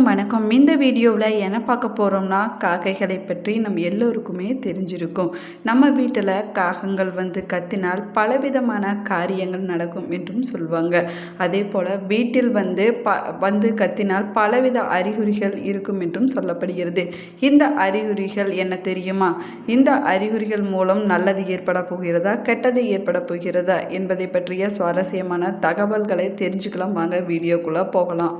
எல்லோருக்கும் வணக்கம். இந்த வீடியோவில் என்ன பார்க்க போகிறோம்னா காக்கைகளை பற்றி நம்ம எல்லோருக்குமே தெரிஞ்சிருக்கும். நம்ம வீட்டில் காகங்கள் வந்து கத்தினால் பலவிதமான காரியங்கள் நடக்கும் என்றும் சொல்லுவாங்க அதே போல் வீட்டில் வந்து ப வந்து கத்தினால் பலவித அறிகுறிகள் இருக்கும் என்றும் சொல்லப்படுகிறது. இந்த அறிகுறிகள் என்ன தெரியுமா? இந்த அறிகுறிகள் மூலம் நல்லது ஏற்பட போகிறதா கெட்டது ஏற்பட போகிறதா என்பதை பற்றிய சுவாரஸ்யமான தகவல்களை தெரிஞ்சுக்கலாம். வாங்க வீடியோக்குள்ளே போகலாம்.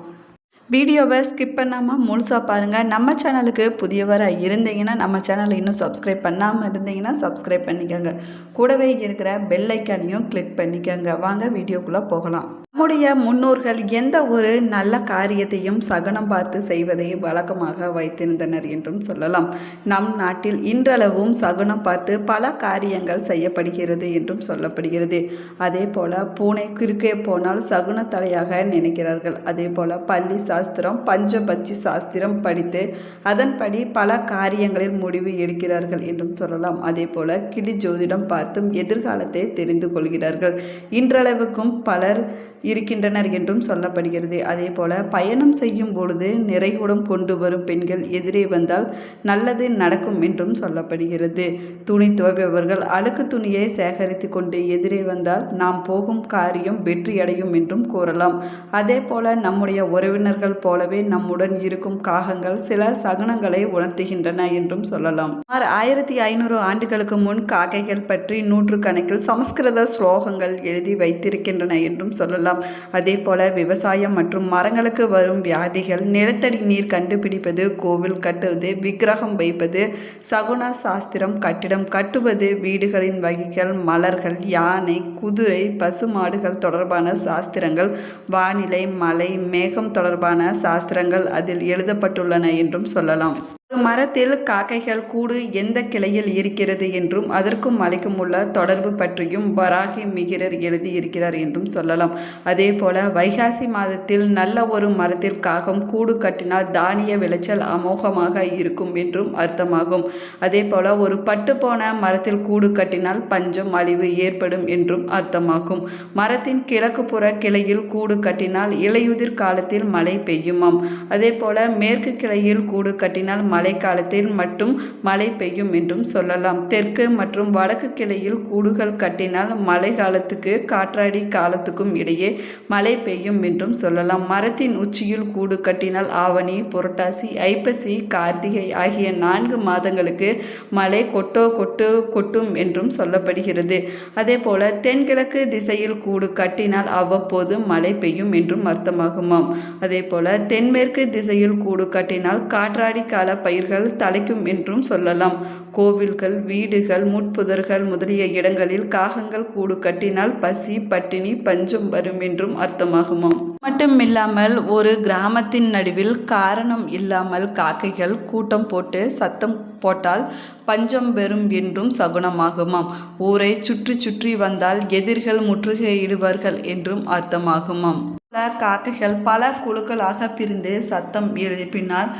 வீடியோவை ஸ்கிப் பண்ணாமல் முழுசாக பாருங்கள் நம்ம சேனலுக்கு புதியவராக இருந்தீங்கன்னா நம்ம சேனலை இன்னும் சப்ஸ்கிரைப் பண்ணாமல் இருந்தீங்கன்னா சப்ஸ்கிரைப் பண்ணிக்கோங்க. கூடவே இருக்கிற பெல் ஐக்கானையும் கிளிக் பண்ணிக்கோங்க. வாங்க வீடியோக்குள்ளே போகலாம். நம்முடைய முன்னோர்கள் எந்த ஒரு நல்ல காரியத்தையும் சகனம் பார்த்து செய்வதை வழக்கமாக வைத்திருந்தனர் என்றும் சொல்லலாம். நம் நாட்டில் இன்றளவும் சகுனம் பார்த்து பல காரியங்கள் செய்யப்படுகிறது என்றும் சொல்லப்படுகிறது. அதே போல் பூனை குறுக்கே போனால் சகுன தலையாக நினைக்கிறார்கள். அதே போல் பள்ளி சாஸ்திரம் பஞ்சபட்சி சாஸ்திரம் படித்து அதன்படி பல காரியங்களில் முடிவு எடுக்கிறார்கள் என்றும் சொல்லலாம். அதே போல் கிளி ஜோதிடம் பார்த்தும் எதிர்காலத்தை தெரிந்து கொள்கிறார்கள். இன்றளவுக்கும் பலர் இருக்கின்றனர் என்றும் சொல்லப்படுகிறது. அதே போல பயணம் செய்யும் பொழுது நிறைகுடம் கொண்டு வரும் பெண்கள் எதிரே வந்தால் நல்லது நடக்கும் என்றும் சொல்லப்படுகிறது. துணி துவைப்பவர்கள் அழுக்கு துணியை சேகரித்து கொண்டு எதிரே வந்தால் நாம் போகும் காரியம் வெற்றியடையும் என்றும் கூறலாம். அதே போல நம்முடைய உறவினர்கள் போலவே நம்முடன் இருக்கும் காகங்கள் சில சகுனங்களை உணர்த்துகின்றன என்றும் சொல்லலாம். சுமார் ஆயிரத்தி ஐநூறு ஆண்டுகளுக்கு முன் காக்கைகள் பற்றி நூற்றுக்கணக்கில் சமஸ்கிருத ஸ்லோகங்கள் எழுதி வைத்திருக்கின்றன என்றும் சொல்லலாம். அதே போல விவசாயம் மற்றும் மரங்களுக்கு வரும் வியாதிகள் நிலத்தடி நீர் கண்டுபிடிப்பது கோவில் கட்டுவது விக்கிரகம் வைப்பது சகுன சாஸ்திரம் கட்டிடம் கட்டுவது வீடுகளின் வகைகள் மலர்கள் யானை குதிரை பசுமாடுகள் தொடர்பான சாஸ்திரங்கள் வானிலை மலை மேகம் தொடர்பான சாஸ்திரங்கள் அதில் எழுதப்பட்டுள்ளன என்றும் சொல்லலாம். ஒரு மரத்தில் காக்கைகள் கூடு எந்த கிளையில் இருக்கிறது என்றும் அதற்கும் மலைக்கும் உள்ள தொடர்பு பற்றியும் வராகி மிகிரர் எழுதியிருக்கிறார் என்றும் சொல்லலாம். அதே போல வைகாசி மாதத்தில் நல்ல ஒரு மரத்தில் காகம் கூடு கட்டினால் தானிய விளைச்சல் அமோகமாக இருக்கும் என்றும் அர்த்தமாகும். அதே போல ஒரு பட்டு போன மரத்தில் கூடு கட்டினால் பஞ்சம் அழிவு ஏற்படும் என்றும் அர்த்தமாகும். மரத்தின் கிழக்கு புற கிளையில் கூடு கட்டினால் இலையுதிர் காலத்தில் மழை பெய்யுமாம். அதே போல மேற்கு கிளையில் கூடு கட்டினால் மழைக்காலத்தில் மட்டும் மழை பெய்யும் என்றும் சொல்லலாம். தெற்கு மற்றும் வடக்கு கிளையில் கூடுகள் கட்டினால் மழை காலத்துக்கு காற்றாடி காலத்துக்கும் இடையே மழை பெய்யும் என்றும் சொல்லலாம். மரத்தின் உச்சியில் கூடு கட்டினால் ஆவணி புரட்டாசி ஐப்பசி கார்த்திகை ஆகிய நான்கு மாதங்களுக்கு மழை கொட்டோ கொட்டு கொட்டும் என்றும் சொல்லப்படுகிறது. அதே போல தென்கிழக்கு திசையில் கூடு கட்டினால் அவ்வப்போது மழை பெய்யும் என்றும் அர்த்தமாகுமாம். அதே போல தென்மேற்கு திசையில் கூடு கட்டினால் காற்றாடி கால பயிர்கள் தலைக்கும் என்றும் சொல்லலாம். கோவில்கள் வீடுகள் முட்புதர்கள் முதலிய இடங்களில் காகங்கள் கூடு கட்டினால் பசி பட்டினி பஞ்சம் வரும் என்றும் அர்த்தமாகுமாம். மட்டுமில்லாமல் ஒரு கிராமத்தின் நடுவில் காரணம் இல்லாமல் காக்கைகள் கூட்டம் போட்டு சத்தம் போட்டால் பஞ்சம் பெறும் என்றும் சகுனமாகுமாம். ஊரை சுற்றி சுற்றி வந்தால் எதிர்கள் முற்றுகையிடுவார்கள் என்றும் அர்த்தமாகுமாம். பல காக்கைகள் பல குழுக்களாக பிரிந்து சத்தம் எழுப்பினால்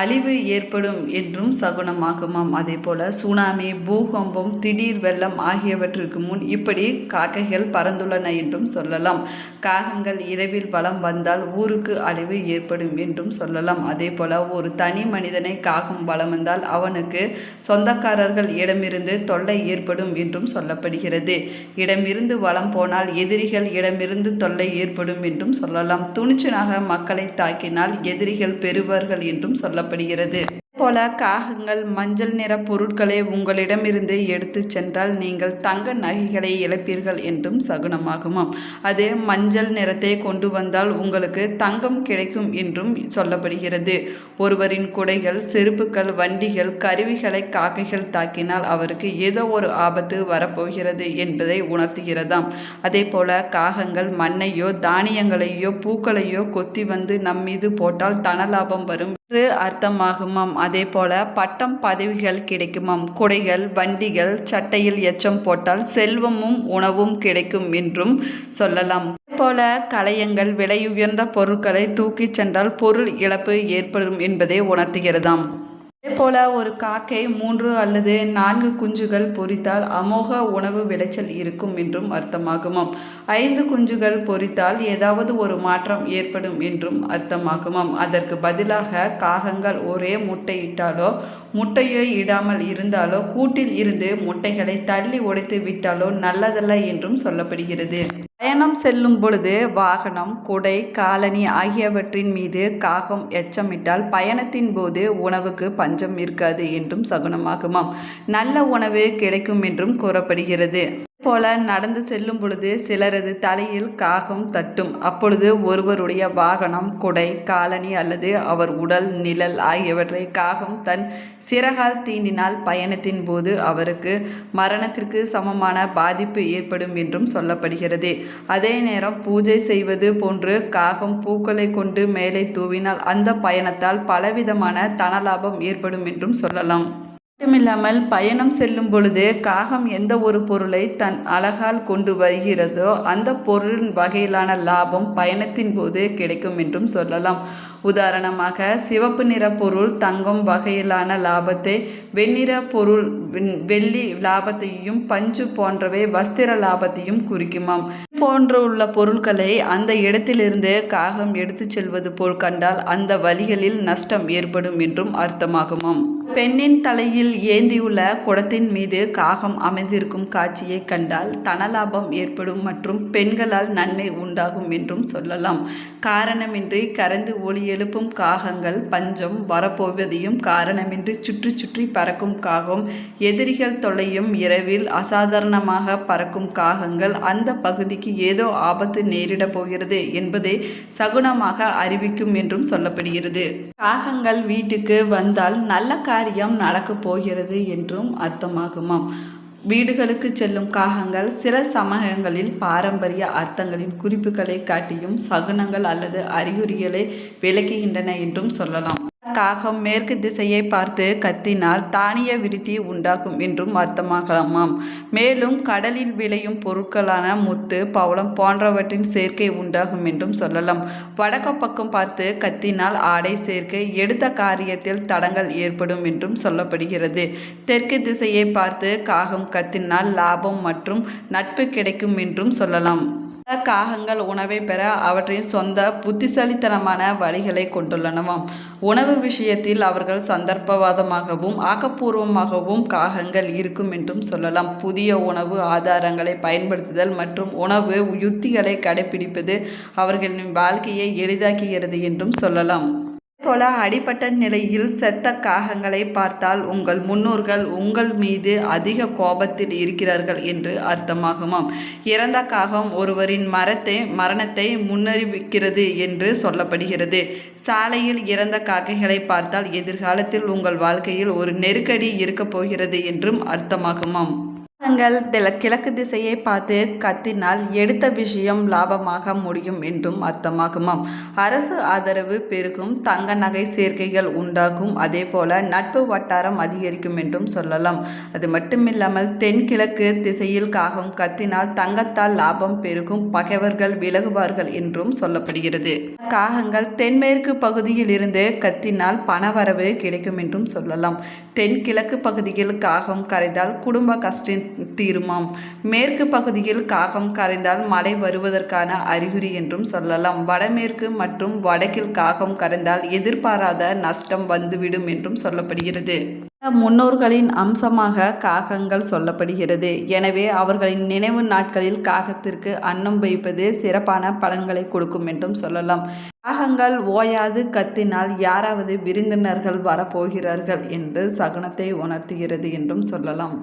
அழிவு ஏற்படும் என்றும் சகுனமாகுமாம். அதே போல சுனாமி பூகம்பம் திடீர் வெள்ளம் ஆகியவற்றிற்கு முன் இப்படி காக்கைகள் பறந்துள்ளன என்றும் சொல்லலாம். காகங்கள் இரவில் பல காலம் வந்தால் ஊருக்கு அழிவு ஏற்படும் என்றும் சொல்லலாம். அதே போல ஒரு தனி மனிதனை காகம் வளம் வந்தால் அவனுக்கு சொந்தக்காரர்கள் இடமிருந்து தொல்லை ஏற்படும் என்றும் சொல்லப்படுகிறது. இடமிருந்து வளம் போனால் எதிரிகள் இடமிருந்து தொல்லை ஏற்படும் என்றும் சொல்லலாம். துணிச்சலாக மக்களை தாக்கினால் எதிரிகள் பெறுவார்கள் என்றும் சொல்லப்படுகிறது. போல காகங்கள் மஞ்சள் நிற பொருட்களை உங்களிடமிருந்து எடுத்து சென்றால் நீங்கள் தங்க நகைகளை இழப்பீர்கள் என்றும் சகுனமாகுமாம். அது மஞ்சள் நிறத்தை கொண்டு வந்தால் உங்களுக்கு தங்கம் கிடைக்கும் என்றும் சொல்லப்படுகிறது. ஒருவரின் குடைகள் செருப்புகள் வண்டிகள் கருவிகளை காக்கைகள் தாக்கினால் அவருக்கு ஏதோ ஒரு ஆபத்து வரப்போகிறது என்பதை உணர்த்துகிறதாம். அதே போல காகங்கள் மண்ணையோ தானியங்களையோ பூக்களையோ கொத்தி வந்து நம் மீது போட்டால் தனலாபம் வரும் அர்த்தமாகுமாம். அதே போல பட்டம் பதவிகள் கிடைக்குமாம். குடைகள் வண்டிகள் சட்டையில் எச்சம் போட்டால் செல்வமும் உணவும் கிடைக்கும் என்றும் சொல்லலாம். போல கலையங்கள் விலையுயர்ந்த பொருட்களை தூக்கிச் சென்றால் பொருள் இழப்பு ஏற்படும் என்பதை உணர்த்துகிறதாம். அதேபோல ஒரு காக்கை மூன்று அல்லது நான்கு குஞ்சுகள் பொரித்தால் அமோக உணவு விளைச்சல் இருக்கும் என்றும் அர்த்தமாகுமாம். ஐந்து குஞ்சுகள் பொரித்தால் ஏதாவது ஒரு மாற்றம் ஏற்படும் என்றும் அர்த்தமாகுமாம். அதற்கு பதிலாக காகங்கள் ஒரே முட்டையிட்டாலோ முட்டையோ இடாமல் இருந்தாலோ கூட்டில் இருந்து முட்டைகளை தள்ளி உடைத்து விட்டாலோ நல்லதல்ல என்றும் சொல்லப்படுகிறது. பயணம் செல்லும் பொழுது வாகனம் குடை காலனி ஆகியவற்றின் மீது காகம் எச்சமிட்டால் பயணத்தின் போது உணவுக்கு பஞ்சம் இருக்காது என்றும் சகுனமாகுமாம். நல்ல உணவு கிடைக்கும் என்றும் கூறப்படுகிறது. போல நடந்து செல்லும் பொழுது சிலரது தலையில் காகம் தட்டும். அப்பொழுது ஒருவருடைய வாகனம் குடை காலணி அல்லது அவர் உடல் நிழல் ஆகியவற்றை காகம் தன் சிறகால் தீண்டினால் பயணத்தின் போது அவருக்கு மரணத்திற்கு சமமான பாதிப்பு ஏற்படும் என்றும் சொல்லப்படுகிறது. அதே நேரம் பூஜை செய்வது போன்று காகம் பூக்களை கொண்டு மேலே தூவினால் அந்த பயணத்தால் பலவிதமான தனலாபம் ஏற்படும் என்றும் சொல்லலாம். மட்டுமில்லாமல் பயணம் செல்லும் பொழுது காகம் எந்த ஒரு பொருளை தன் அழகால் கொண்டு வருகிறதோ அந்த பொருளின் வகையிலான லாபம் பயணத்தின் போது கிடைக்கும் என்றும் சொல்லலாம். உதாரணமாக சிவப்பு நிற பொருள் தங்கம் வகையிலான லாபத்தை வெண்ணிற பொருள் வெள்ளி லாபத்தையும் பஞ்சு போன்றவை வஸ்திர லாபத்தையும் குறிக்குமாம். போன்ற உள்ள பொருட்களை அந்த இடத்திலிருந்து காகம் எடுத்து செல்வது போல் கண்டால் அந்த வழிகளில் நஷ்டம் ஏற்படும் என்றும் அர்த்தமாகுமாம். பெண்ணின் தலையில் ஏந்தியுள்ள குடத்தின் மீது காகம் அமைந்திருக்கும் காட்சியை கண்டால் தனலாபம் ஏற்படும் மற்றும் பெண்களால் நன்மை உண்டாகும் என்றும் சொல்லலாம். காரணமின்றி கரந்து ஒளி எழுப்பும் காகங்கள் பஞ்சம் வரப்போவதையும் காரணமின்றி சுற்றி சுற்றி பறக்கும் காகம் எதிரிகள் தொல்லையும் இரவில் அசாதாரணமாக பறக்கும் காகங்கள் அந்த பகுதிக்கு ஏதோ ஆபத்து நேரிடப் போகிறது என்பதை சகுனமாக அறிவிக்கும் என்றும் சொல்லப்படுகிறது. காகங்கள் வீட்டுக்கு வந்தால் நல்ல காரியம் நடக்கப் போகிறது என்றும் அர்த்தமாகுமாம். வீடுகளுக்கு செல்லும் காகங்கள் சில சமயங்களில் பாரம்பரிய அர்த்தங்களின் குறிப்புகளை காட்டியும் சகுனங்கள் அல்லது அறிகுறிகளை விளக்குகின்றன என்றும் சொல்லலாம். காகம் மேற்கு திசையை பார்த்து கத்தினால் தானிய விருத்தி உண்டாகும் என்றும் அர்த்தமாகலாமாம் மேலும் கடலில் விளையும் பொருட்களான முத்து பவளம் போன்றவற்றின் சேர்க்கை உண்டாகும் என்றும் சொல்லலாம். வடக்கு பக்கம் பார்த்து கத்தினால் ஆடை சேர்க்கை எடுத்த காரியத்தில் தடங்கள் ஏற்படும் என்றும் சொல்லப்படுகிறது. தெற்கு திசையை பார்த்து காகம் கத்தினால் லாபம் மற்றும் நட்பு கிடைக்கும் என்றும் சொல்லலாம். காகங்கள் உணவை பெற அவற்றின் சொந்த புத்திசாலித்தனமான வழிகளை கொண்டுள்ளனவாம். உணவு விஷயத்தில் அவர்கள் சந்தர்ப்பவாதமாகவும் ஆக்கப்பூர்வமாகவும் காகங்கள் இருக்கும் என்றும் சொல்லலாம். புதிய உணவு ஆதாரங்களை பயன்படுத்துதல் மற்றும் உணவு யுத்திகளை கடைபிடிப்பது அவர்களின் வாழ்க்கையை எளிதாக்குகிறது என்றும் சொல்லலாம். போல அடிப்பட்ட நிலையில் செத்த காகங்களை பார்த்தால் உங்கள் முன்னோர்கள் உங்கள் மீது அதிக கோபத்தில் இருக்கிறார்கள் என்று அர்த்தமாகுமாம். இறந்த காகம் ஒருவரின் மரத்தை மரணத்தை முன்னறிவிக்கிறது என்று சொல்லப்படுகிறது. சாலையில் இறந்த காக்கைகளை பார்த்தால் எதிர்காலத்தில் உங்கள் வாழ்க்கையில் ஒரு நெருக்கடி இருக்கப் போகிறது என்றும் அர்த்தமாகுமாம். தங்கள் கிழக்கு திசையை பார்த்து கத்தினால் எடுத்த விஷயம் லாபமாக முடியும் என்றும் அர்த்தமாகுமாம். அரசு ஆதரவு பெருகும் தங்க நகை சேர்க்கைகள் உண்டாகும். அதே போல நட்பு வட்டாரம் அதிகரிக்கும் என்றும் சொல்லலாம். அது மட்டுமில்லாமல் தென்கிழக்கு திசையில் காகம் கத்தினால் தங்கத்தால் லாபம் பெருகும் பகைவர்கள் விலகுவார்கள் என்றும் சொல்லப்படுகிறது. காகங்கள் தென்மேற்கு பகுதியில் இருந்து கத்தினால் பணவரவு கிடைக்கும் என்றும் சொல்லலாம். தென்கிழக்கு பகுதியில் காகம் கரைந்தால் குடும்ப கஷ்டம் தீருமாம். மேற்கு பகுதியில் காகம் கரைந்தால் மழை வருவதற்கான அறிகுறி என்றும் சொல்லலாம். வடமேற்கு மற்றும் வடக்கில் காகம் கரைந்தால் எதிர்பாராத நஷ்டம் வந்துவிடும் என்றும் சொல்லப்படுகிறது. முன்னோர்களின் அம்சமாக காகங்கள் சொல்லப்படுகிறது. எனவே அவர்களின் நினைவு நாட்களில் காகத்திற்கு அன்னம் வைப்பது சிறப்பான பலன்களை கொடுக்கும் என்றும் சொல்லலாம். காகங்கள் ஓயாது கத்தினால் யாராவது விருந்தினர்கள் வரப்போகிறார்கள் என்று சகுனத்தை உணர்த்துகிறது என்றும் சொல்லலாம்.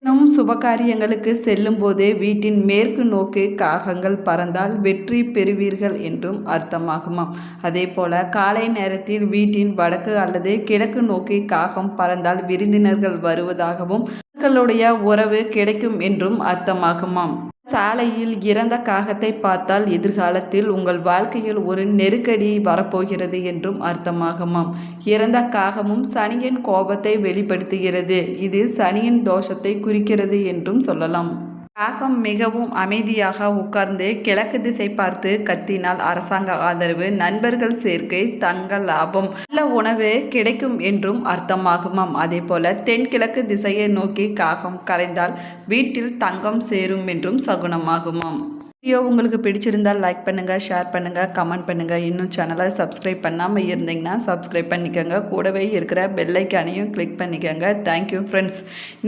இன்னும் சுபகாரியங்களுக்கு செல்லும் போதே வீட்டின் மேற்கு நோக்கி காகங்கள் பறந்தால் வெற்றி பெறுவீர்கள் என்றும் அர்த்தமாகுமாம். அதே போல காலை நேரத்தில் வீட்டின் வடக்கு அல்லது கிழக்கு நோக்கி காகம் பறந்தால் விருந்தினர்கள் வருவதாகவும் மக்களுடைய உறவு கிடைக்கும் என்றும் அர்த்தமாகுமாம். சாலையில் இறந்த காகத்தை பார்த்தால் எதிர்காலத்தில் உங்கள் வாழ்க்கையில் ஒரு நெருக்கடி வரப்போகிறது என்றும் அர்த்தமாகுமாம். இறந்த காகமும் சனியின் கோபத்தை வெளிப்படுத்துகிறது. இது சனியின் தோஷத்தை குறிக்கிறது என்றும் சொல்லலாம். காகம் மிகவும் அமைதியாக உட்கார்ந்து கிழக்கு திசை பார்த்து கத்தினால் அரசாங்க ஆதரவு நண்பர்கள் சேர்க்கை தங்கள் லாபம் நல்ல உணவு கிடைக்கும் என்றும் அர்த்தமாகுமாம். அதே போல தென்கிழக்கு திசையை நோக்கி காகம் கரைந்தால் வீட்டில் தங்கம் சேரும் என்றும் சகுனமாகுமாம். வீடியோ உங்களுக்கு பிடிச்சிருந்தால் லைக் பண்ணுங்கள் ஷேர் பண்ணுங்கள் கமெண்ட் பண்ணுங்கள் இன்னும் சேனலை சப்ஸ்கிரைப் பண்ணாமல் இருந்தீங்கன்னா சப்ஸ்கிரைப் பண்ணிக்கோங்க. கூடவே இருக்கிற பெல்லைக்கானையும் கிளிக் பண்ணிக்கோங்க. தேங்க்யூ ஃப்ரெண்ட்ஸ்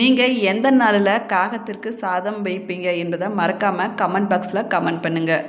நீங்கள் எந்த நாளில் காகத்திற்கு சாதம் வைப்பீங்க என்பதை மறக்காமல் கமெண்ட் பாக்ஸில் கமெண்ட் பண்ணுங்கள்